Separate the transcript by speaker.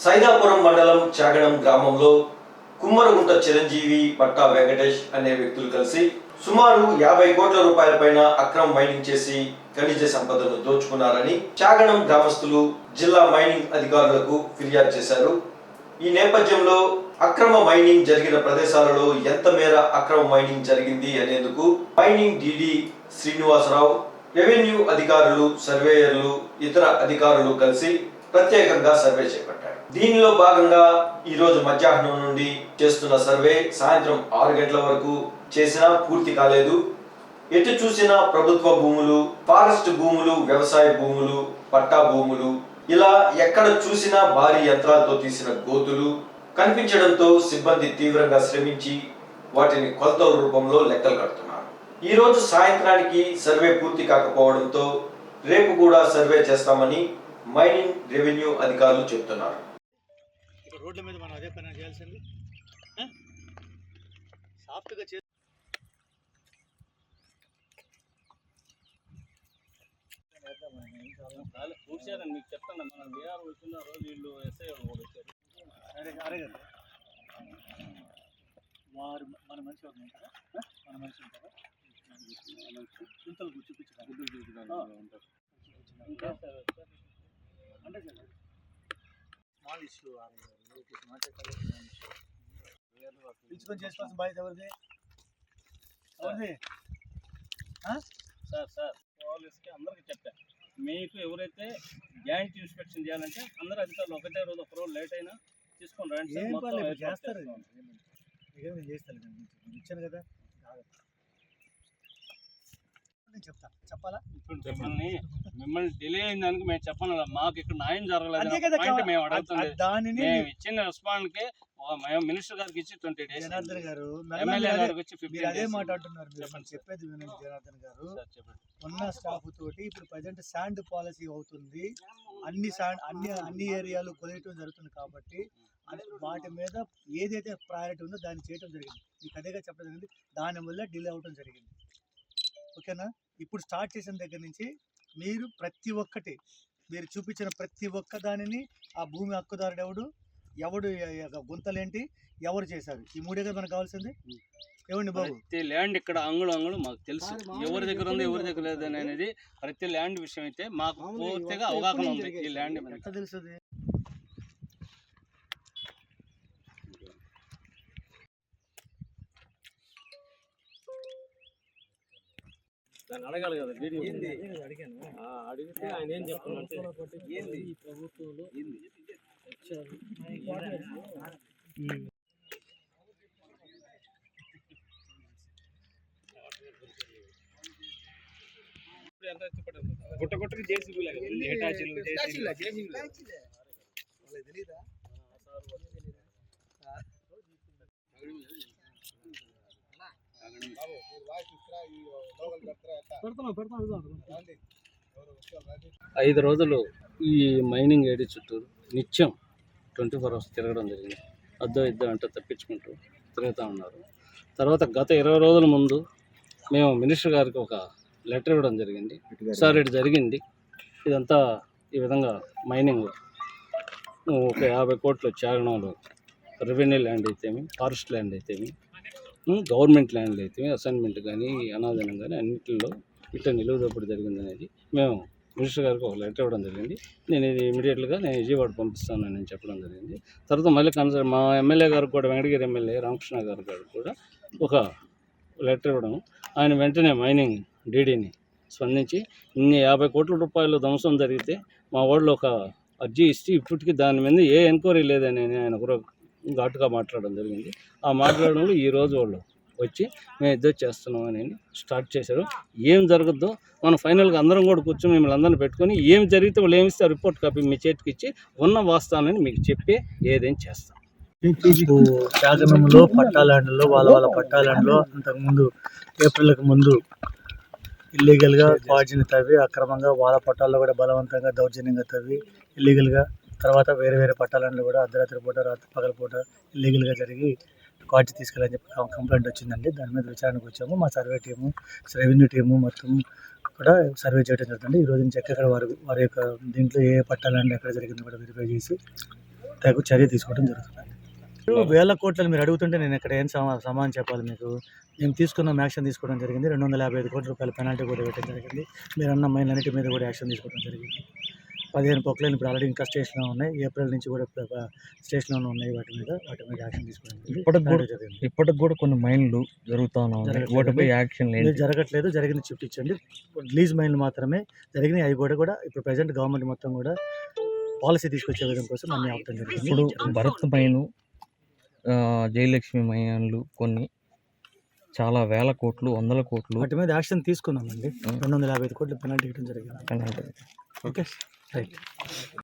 Speaker 1: సైదాపురం మండలం చాగడం గ్రామంలో కుమ్మరగుంట చిరంజీవి పట్టా వెంకటేష్ అనే వ్యక్తులు కలిసి సుమారు యాభై కోట్ల రూపాయల పైన అక్రమ మైనింగ్ చేసి ఖనిజ సంపదను దోచుకున్నారని చాగడం గ్రామస్తులు జిల్లా మైనింగ్ అధికారులకు ఫిర్యాదు చేశారు. ఈ నేపథ్యంలో అక్రమ మైనింగ్ జరిగిన ప్రదేశాలలో ఎంత మేర అక్రమ మైనింగ్ జరిగింది అనేందుకు మైనింగ్ డిడి శ్రీనివాసరావు రెవెన్యూ అధికారులు సర్వేయర్లు ఇతర అధికారులు కలిసి ప్రత్యేకంగా సర్వే చేపట్టారు. దీనిలో భాగంగా ఈ రోజు మధ్యాహ్నం నుండి చేస్తున్న సర్వే సాయంత్రం ఆరు గంటల వరకు చేసినా పూర్తి కాలేదు. ఎటు చూసినా ప్రభుత్వ భూములు ఫారెస్ట్ భూములు వ్యవసాయ భూములు పట్టా భూములు ఇలా ఎక్కడ చూసినా భారీ యంత్రాలతో తీసిన గోతులు కనిపించడంతో సిబ్బంది తీవ్రంగా శ్రమించి వాటిని కొలత రూపంలో లెక్కలు కడుతున్నారు. ఈ రోజు సాయంత్రానికి సర్వే పూర్తి కాకపోవడంతో రేపు కూడా సర్వే చేస్తామని మైనింగ్ రెవెన్యూ అధికారులు చెబుతున్నారు
Speaker 2: ఇక్కడ రోడ్ల మీద మనం అదే పని చేయాల్సింది? సాఫ్ట్గా చే
Speaker 3: చూశారని మీకు చెప్తాను మనం బీఆర్ వచ్చిన రోజు వీళ్ళు ఎస్ఐ కూడా వచ్చారు
Speaker 2: అరే అరే కదా వారు మన మనిషి ఉంటారా? మన మనిషి ఉంటారా. చింతలు
Speaker 3: ఇంకా?
Speaker 2: స్మాల్ ఇష్యూ పిలుచుకొని చేసుకోవాల్సిన బాధ్యత ఎవరిది ఎవరిది
Speaker 3: సార్ సార్ పోలీస్కి అందరికీ చెప్పా. మీకు ఎవరైతే జాయింట్ ఇన్స్పెక్షన్ చేయాలంటే అందరూ అధికారులు ఒకటే రోజు ఒక రోజు లేట్ అయినా తీసుకొని రండి
Speaker 2: చేస్తారు. చేస్తాను ఇచ్చాను కదా? నేను చెప్తా. చెప్పాలా?
Speaker 3: ఇప్పుడు మిమ్మల్ని డిలే అయిన దానికి మేము చెప్పను మాకు ఇక్కడ న్యాయం జరగలేదు? మేము. అడుగుతుంది మేము ఇచ్చిన రెస్పాండ్కి మేము మినిస్టర్ గారికి ఇచ్చి ట్వంటీ డేస్
Speaker 2: జనార్దన్ గారు
Speaker 3: ఎమ్మెల్యే గారికి వచ్చి
Speaker 2: మీరు
Speaker 3: ఫిఫ్టీన్
Speaker 2: అదే మాట్లాడుతున్నారు చెప్పేది వినండి జనార్దన్ గారు. ఉన్న స్టాఫ్ తోటి ఇప్పుడు ప్రజెంట్ శాండ్ పాలసీ అవుతుంది. అన్ని శాండ్ అన్ని అన్ని ఏరియాలు కొలియటం జరుగుతుంది కాబట్టి వాటి మీద ఏదైతే ప్రయారిటీ ఉందో దాన్ని చేయటం జరిగింది. మీకు అదేగా చెప్పడం జరిగింది. దానివల్ల డిలే అవటం జరిగింది. ఓకేనా? ఇప్పుడు స్టార్ట్ చేసిన దగ్గర నుంచి మీరు ప్రతి ఒక్కటి మీరు చూపించిన ప్రతి ఒక్క దానిని ఆ భూమి హక్కుదారుడు ఎవడు? ఎవడు గుంతలేంటి? ఎవరు చేశారు? ఈ మూడే కదా మనకు కావాల్సింది? ఏమండి బాబు?
Speaker 3: ప్రతి ల్యాండ్ ఇక్కడ అంగుళం అంగుళం మాకు తెలుసు. ఎవరి దగ్గర ఉంది ఎవరి దగ్గర లేదు అనేది ప్రతి ల్యాండ్ విషయం అయితే మాకు పూర్తిగా అవగాహన ఉంది ఈ ల్యాండ్
Speaker 2: ఎట్లా తెలుస్తుంది?
Speaker 3: దాన్ని అడగాలి కదా వీడియో అడిగితే ఆయన ఏం చెప్తున్నట్టే
Speaker 2: ఈ ప్రభుత్వంలో.
Speaker 3: గుట్ట గుట్టకి జేసీబీ ఐదు రోజులు ఈ మైనింగ్ ఏడి చుట్టూరు నిత్యం ట్వంటీ ఫోర్ అవర్స్ తిరగడం జరిగింది. అద్దో ఇద్దో అంటే తప్పించుకుంటూ తిరుగుతూ ఉన్నారు. తర్వాత గత ఇరవై రోజుల ముందు మేము మినిస్టర్ గారికి ఒక లెటర్ ఇవ్వడం జరిగింది. సార్ ఇటు జరిగింది. ఇదంతా ఈ విధంగా మైనింగ్. ఒక యాభై కోట్లు చాగణంలో రెవెన్యూ ల్యాండ్ అయితేమి ఫారెస్ట్ ల్యాండ్ అయితేమి గవర్నమెంట్ ల్యాండ్లు అయితే అసైన్మెంట్ కానీ అనాదనం కానీ అన్నింటిలో ఇట్లా నిలువదప్పుడు జరిగింది అనేది మేము మినిస్టర్ గారికి ఒక లెటర్ ఇవ్వడం జరిగింది. నేను ఇది ఇమీడియట్గా నేను విజయవాడ పంపిస్తాను అని చెప్పడం జరిగింది. తర్వాత మళ్ళీ కన్సర్ మా ఎమ్మెల్యే గారికి కూడా వెంకటగిరి ఎమ్మెల్యే రామకృష్ణ గారి గారు కూడా ఒక లెటర్ ఇవ్వడం ఆయన వెంటనే మైనింగ్ డీడీని స్పందించి ఇన్ని యాభై కోట్ల రూపాయలు ధ్వంసం జరిగితే మా వాళ్ళు ఒక అర్జీ ఇస్తే ఇప్పటికీ దాని మీద ఏ ఎంక్వైరీ లేదని ఆయన కూడా ఘాటుగా మాట్లాడడం జరిగింది. ఆ మాట్లాడడంలో ఈ రోజు వాళ్ళు వచ్చి మేము ఇద్దరు చేస్తున్నాం అని స్టార్ట్ చేశారు. ఏం జరగద్దో మనం ఫైనల్గా అందరం కూడా కూర్చొని మిమ్మల్ని అందరిని పెట్టుకొని ఏం జరిగితే వాళ్ళు ఏమి ఇస్తే రిపోర్ట్ కాపీ మీ చేతికి ఇచ్చి ఉన్న వాస్తానని మీకు చెప్పి ఏదేం చేస్తాం.
Speaker 2: శాసనంలో పట్టాలాండ్లో వాళ్ళ వాళ్ళ పట్టాలాండ్లో అంతకుముందు ఏప్రిల్కి ముందు ఇల్లీగల్గా క్వార్జిని తవ్వి అక్రమంగా వాళ్ళ పట్టాల్లో కూడా బలవంతంగా దౌర్జన్యంగా తవ్వి ఇల్లీగల్గా తర్వాత వేరే వేరే పట్టాలను కూడా అర్ధరాత్రి పూట రాత్రి పగల పూట ఇల్లీగల్గా జరిగి క్వార్జీ తీసుకెళ్ళని చెప్పి కంప్లైంట్ వచ్చిందండి. దాని మీద విచారణకు వచ్చాము. మా సర్వే టీము రెవెన్యూ టీము మొత్తం కూడా సర్వే చేయడం జరుగుతుంది. ఈ రోజు నుంచి ఎక్కడ వారి వారి యొక్క దీంట్లో ఏ పట్టాలండి ఎక్కడ జరిగిందో కూడా వెరిఫై చేసి తగు చర్య తీసుకోవడం జరుగుతుంది. వేల కోట్లను మీరు అడుగుతుంటే నేను ఇక్కడ ఏం సమా సమాధానం చెప్పాలి మీకు? మేము తీసుకున్న యాక్షన్ తీసుకోవడం జరిగింది. రెండు వందల యాభై ఐదు కోట్ల రూపాయల పెనాల్టీ కూడా పెట్టడం జరిగింది. మీరు అన్న మైన్లన్నిటి మీద కూడా యాక్షన్ తీసుకోవడం జరిగింది. పదిహేను పొక్కలు ఇప్పుడు ఆల్రెడీ ఇంకా స్టేషన్లో ఉన్నాయి. ఏప్రిల్ నుంచి కూడా స్టేషన్లోనే ఉన్నాయి వాటి మీద. వాటి మీద యాక్షన్ తీసుకోవడం జరిగింది.
Speaker 4: ఇప్పటికి కూడా-
Speaker 2: జరిగింది.
Speaker 4: ఇప్పటికి కూడా కొన్ని మైండ్లు జరుగుతూ ఉన్నాయి. వాటిపై యాక్షన్
Speaker 2: ఇది జరగట్లేదు. జరిగింది షిఫ్ట్ ఇచ్చండి. రిలీజ్ మైన్లు మాత్రమే. జరిగినాయి. అవి కూడా కూడా ఇప్పుడు ప్రజెంట్ గవర్నమెంట్ మొత్తం కూడా పాలసీ తీసుకొచ్చే విధం కోసం అన్ని ఆపడం జరిగింది.
Speaker 4: ఇప్పుడు భరత్ మైను జయలక్ష్మి మైన్లు కొన్ని చాలా వేల కోట్లు వందల కోట్లు
Speaker 2: వాటి మీద యాక్షన్ తీసుకున్నామండి. రెండు వందల యాభై ఐదు కోట్ల పెనాల్టీ ఇవ్వడం జరిగింది. Okay Thank you.